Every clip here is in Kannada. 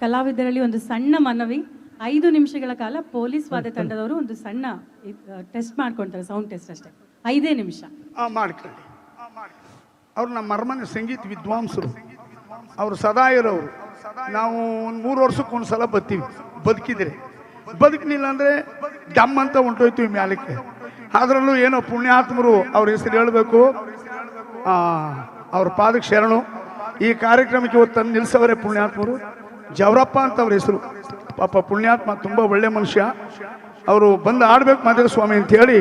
ಕಲಾವಿದರಲ್ಲಿ ಒಂದು ಸಣ್ಣ ಮನವಿ. ಐದು ನಿಮಿಷಗಳ ಕಾಲ ಪೊಲೀಸ್ ವಾದ ತಂಡದವರು ಒಂದು ಸಣ್ಣ ಟೆಸ್ಟ್ ಮಾಡ್ಕೊಳ್ತಾರೆ ಸೌಂಡ್ ಟೆಸ್ಟ್ ಅಷ್ಟೇ. ಐದೇ ನಿಮಿಷ. ಮಾಡ್ಕೊಳ್ಳಿ. ಅವ್ರು ನಮ್ಮ ಅರಮನೆ ಸಂಗೀತ ವಿದ್ವಾಂಸರು. ಅವರು ಸದಾ ಇರೋರು ನಾವು ಒಂದು ಮೂರು ವರ್ಷಕ್ಕೆ ಒಂದು ಸಲ ಬರ್ತೀವಿ ಬದುಕಿದ್ರೆ. ಬದುಕಲಿಲ್ಲ ಅಂದರೆ ಡಮ್ ಅಂತ ಹೊಂಟೋಯ್ತೀವಿ ಮ್ಯಾಲಕ್ಕೆ. ಅದರಲ್ಲೂ ಏನೋ ಪುಣ್ಯಾತ್ಮರು ಅವ್ರ ಹೆಸರು ಹೇಳಬೇಕು. ಅವ್ರ ಪಾದಕ್ಕೆ ಶರಣು. ಈ ಕಾರ್ಯಕ್ರಮಕ್ಕೆ ಇವತ್ತು ತಂದು ನಿಲ್ಲಿಸವರೇ ಪುಣ್ಯಾತ್ಮರು. ಜವರಪ್ಪ ಅಂತ ಅವ್ರ ಹೆಸರು. ಪಾಪ ಪುಣ್ಯಾತ್ಮ ತುಂಬ ಒಳ್ಳೆ ಮನುಷ್ಯ. ಅವರು ಬಂದು ಆಡ್ಬೇಕು ಮಾದೇವ ಸ್ವಾಮಿ ಅಂತ ಹೇಳಿ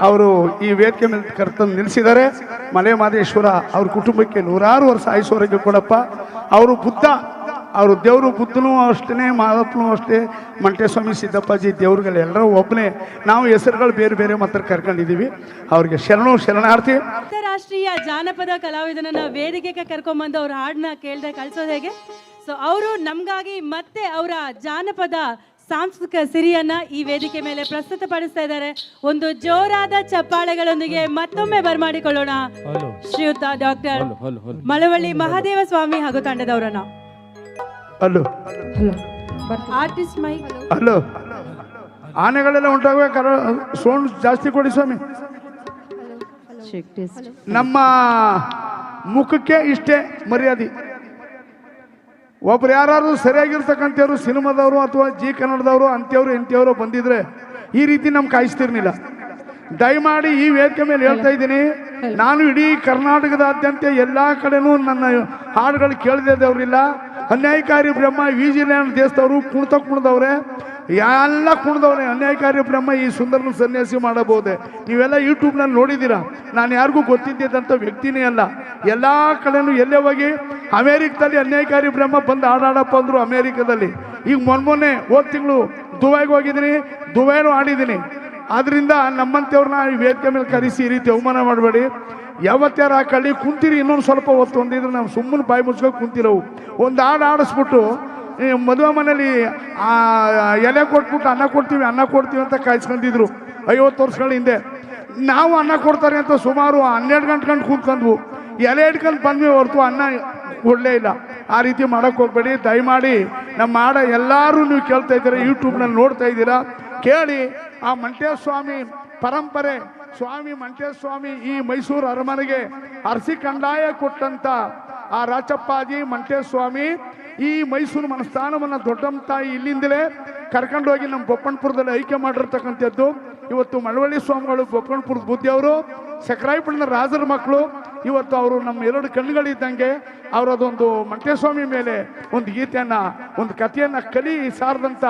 ಅವರು ಈ ವೇದಿಕೆ ಮೇಲೆ ಕರ್ತಂದು ನಿಲ್ಲಿಸಿದ್ದಾರೆ ಮಲೆ ಮಾದೇಶ್ವರ ಅವ್ರ ಕುಟುಂಬಕ್ಕೆ ನೂರಾರು ವರ್ಷ ಆಯಿಸುವರೆಗೆ ಕೊಡಪ್ಪ. ಅವರು ಬುದ್ಧ. ಅವರು ದೇವರು ಬುದ್ಧನೂ ಅಷ್ಟೇ ಮಾದಪ್ಪನೂ ಅಷ್ಟೇ ಮಂಟೇಸ್ವಾಮಿ ಸಿದ್ದಪ್ಪಾಜಿ ದೇವ್ರುಗಳು ಎಲ್ಲರೂ ಒಬ್ಬನೇ ನಾವು ಹೆಸರುಗಳು ಬೇರೆ ಬೇರೆ ಮಾತ್ರ ಕರ್ಕೊಂಡಿದ್ದೀವಿ. ಅವ್ರಿಗೆ ಶರಣು ಶರಣಾರ್ಥಿ. ಅಂತಾರಾಷ್ಟ್ರೀಯ ಜಾನಪದ ಕಲಾವಿದನನ್ನ ವೇದಿಕೆಗೆ ಕರ್ಕೊಂಬಂದು ಅವ್ರ ಹಾಡನ್ನ ಕೇಳ್ದೆ ಕಳಿಸೋದು ಹೇಗೆ? ಸೊ ಅವರು ನಮಗಾಗಿ ಮತ್ತೆ ಅವರ ಜಾನಪದ ಸಾಂಸ್ಕೃತಿಕ ಸಿರಿಯನ್ನ ಈ ವೇದಿಕೆ ಮೇಲೆ ಪ್ರಸ್ತುತಪಡಿಸ್ತಾ ಇದ್ದಾರೆ. ಒಂದು ಜೋರಾದ ಚಪ್ಪಾಳೆಗಳೊಂದಿಗೆ ಮತ್ತೊಮ್ಮೆ ಬರ್ಮಾಡಿಕೊಳ್ಳೋಣ. ಶ್ರೀಯುತ ಡಾಕ್ಟರ್ ಮಳವಳ್ಳಿ ಮಹಾದೇವ ಸ್ವಾಮಿ ಹಾಗೂ ತಂಡದವರನ್ನ. ಅಲ್ಲೋ ಆರ್ಟಿಸ್ಟ್ ಮೈಕ್ ಹಲೋ ಆನೆಗಳೆಲ್ಲ ಉಂಟಾಗಬೇಕಾರ ಸೌಂಡ್ ಜಾಸ್ತಿ ಕೊಡಿ ಸ್ವಾಮಿ. ನಮ್ಮ ಮುಖಕ್ಕೆ ಇಷ್ಟೇ ಮರ್ಯಾದೆ. ಒಬ್ರು ಯಾರು ಸರಿಯಾಗಿರ್ತಕ್ಕಂಥವ್ರು ಸಿನಿಮಾದವರು ಅಥವಾ ಜಿ ಕನ್ನಡದವರು ಅಂಥವ್ರು ಇಂಥವ್ರು ಬಂದಿದ್ರೆ ಈ ರೀತಿ ನಮ್ಗೆ ಕಾಯಿಸ್ತಿರ್ಲಿಲ್ಲ. ದಯಮಾಡಿ ಈ ವೇದಿಕೆ ಮೇಲೆ ಹೇಳ್ತಾ ಇದ್ದೀನಿ. ನಾನು ಇಡೀ ಕರ್ನಾಟಕದಾದ್ಯಂತ ಎಲ್ಲ ಕಡೆನೂ ನನ್ನ ಹಾಡುಗಳು ಕೇಳದೇದವ್ರಿಲ್ಲ ಅನ್ಯಾಯಕಾರಿ ಬ್ರಹ್ಮ ವಿಜಿಲ್ಯಾಂಡ್ ದೇಶದವರು ಕುಣಿತ ಕುಣಿದವ್ರೆ, ಎಲ್ಲ ಕುಣಿದವ್ರೆ. ಅನ್ಯಾಯಕಾರಿ ಬ್ರಹ್ಮ ಈ ಸುಂದರನ ಸನ್ಯಾಸಿ ಮಾಡಬಹುದೇ? ನೀವೆಲ್ಲ ಯೂಟ್ಯೂಬ್ನಲ್ಲಿ ನೋಡಿದ್ದೀರಾ? ನಾನು ಯಾರಿಗೂ ಗೊತ್ತಿದ್ದಂಥ ವ್ಯಕ್ತಿನೇ ಅಲ್ಲ. ಎಲ್ಲ ಕಡೆನೂ ಎಲ್ಲೇ ಹೋಗಿ ಅಮೇರಿಕದಲ್ಲಿ ಅನ್ಯಾಯಕಾರಿ ಬ್ರಹ್ಮ ಬಂದು ಆಡಾಡಪ್ಪ ಅಂದರು ಅಮೇರಿಕದಲ್ಲಿ. ಈಗ ಮೊನ್ನೆ ಮೊನ್ನೆ ಹೋದ ತಿಂಗಳು ದುಬೈಗೆ ಹೋಗಿದ್ದೀನಿ, ದುಬೈನೂ ಆಡಿದ್ದೀನಿ ಆದ್ರಿಂದ ನಮ್ಮಂಥವ್ರನ್ನ ವೇದಿಕೆ ಮೇಲೆ ಕರೆಸಿ ಈ ರೀತಿ ಅವಮಾನ ಮಾಡಬೇಡಿ. ಯಾವತ್ತಾರ ಕಳ್ಳಿ ಕುಂತೀರಿ, ಇನ್ನೊಂದು ಸ್ವಲ್ಪ ಹೊತ್ತು ಒಂದಿದ್ರೆ ನಾವು ಸುಮ್ಮನೆ ಬಾಯಿ ಮುಚ್ಕೊಂಡು ಕುಂತಿರೋವು. ಒಂದು ಹಾಡು ಆಡಿಸ್ಬಿಟ್ಟು ಮದುವೆ ಮನೇಲಿ, ಆ, ಎಲೆ ಕೊಟ್ಬಿಟ್ಟು ಅನ್ನ ಕೊಡ್ತೀವಿ ಅನ್ನ ಕೊಡ್ತೀವಿ ಅಂತ ಕಾಯಿಸ್ಕೊಂಡಿದ್ರು. ಐವತ್ತು ವರ್ಷಗಳ ಹಿಂದೆ. ನಾವು ಅನ್ನ ಕೊಡ್ತಾರೆ ಅಂತ ಸುಮಾರು ಹನ್ನೆರಡು ಗಂಟೆ ಗಂಟೆ ಕೂತ್ಕೊಂಡ್ವು. ಎಲೆ ಇಟ್ಕೊಂಡು ಬಂದ್ವಿ ಹೊರತು ಅನ್ನ ಕೊಡಲೇ ಇಲ್ಲ. ಆ ರೀತಿ ಮಾಡೋಕ್ಕೆ ಹೋಗ್ಬೇಡಿ. ದಯಮಾಡಿ ನಮ್ಮ ಹಾಡ ಎಲ್ಲರೂ ನೀವು ಕೇಳ್ತಾ ಇದ್ದೀರಾ ಯೂಟ್ಯೂಬ್ನಲ್ಲಿ ನೋಡ್ತಾ ಇದ್ದೀರಾ, ಕೇಳಿ ಆ ಮಂಟೇಶ ಸ್ವಾಮಿ ಪರಂಪರೆ ಸ್ವಾಮಿ ಮಂಟೇಶ ಸ್ವಾಮಿ ಈ ಮೈಸೂರು ಅರಮನೆಗೆ ಅರಸಿ ಕಂದಾಯ ಕೊಟ್ಟಂತ ಆ ರಾಚಪ್ಪಾಜಿ ಮಂಟೇಶ ಸ್ವಾಮಿ ಈ ಮೈಸೂರು ಮನಸ್ಥಾನವನ್ನ ದೊಡ್ಡಮ್ಮ ತಾಯಿ ಇಲ್ಲಿಂದಲೇ ಕರ್ಕೊಂಡೋಗಿ ನಮ್ಮ ಬೊಪ್ಪನಪುರದಲ್ಲಿ ಐಕ್ಯ ಮಾಡಿರ್ತಕ್ಕಂಥದ್ದು. ಇವತ್ತು ಮಳವಳ್ಳಿ ಸ್ವಾಮಿಗಳು ಬೊಪ್ಪನಪುರದ ಬುದ್ಧಿಯವರು ಸಕ್ರಾಯಪಟ್ಟಣದ ರಾಜರ ಮಕ್ಕಳು, ಇವತ್ತು ಅವರು ನಮ್ಮ ಎರಡು ಕಣ್ಣುಗಳಿದ್ದಂಗೆ ಅವರದೊಂದು ಮಂಟೇಸ್ವಾಮಿ ಮೇಲೆ ಒಂದು ಗೀತೆಯನ್ನು, ಒಂದು ಕಥೆಯನ್ನು ಕಲಿ ಸಾರದಂಥ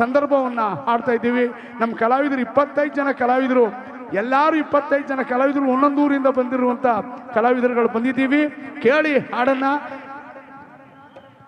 ಸಂದರ್ಭವನ್ನು ಹಾಡ್ತಾ ಇದ್ದೀವಿ. ನಮ್ಮ ಕಲಾವಿದರು, ಇಪ್ಪತ್ತೈದು ಜನ ಕಲಾವಿದರು ಎಲ್ಲರೂ ಇಪ್ಪತ್ತೈದು ಜನ ಕಲಾವಿದರು ಒಂದೊಂದು ಊರಿಂದ ಬಂದಿರುವಂಥ ಕಲಾವಿದರುಗಳು ಬಂದಿದ್ದೀವಿ. ಕೇಳಿ ಹಾಡನ್ನು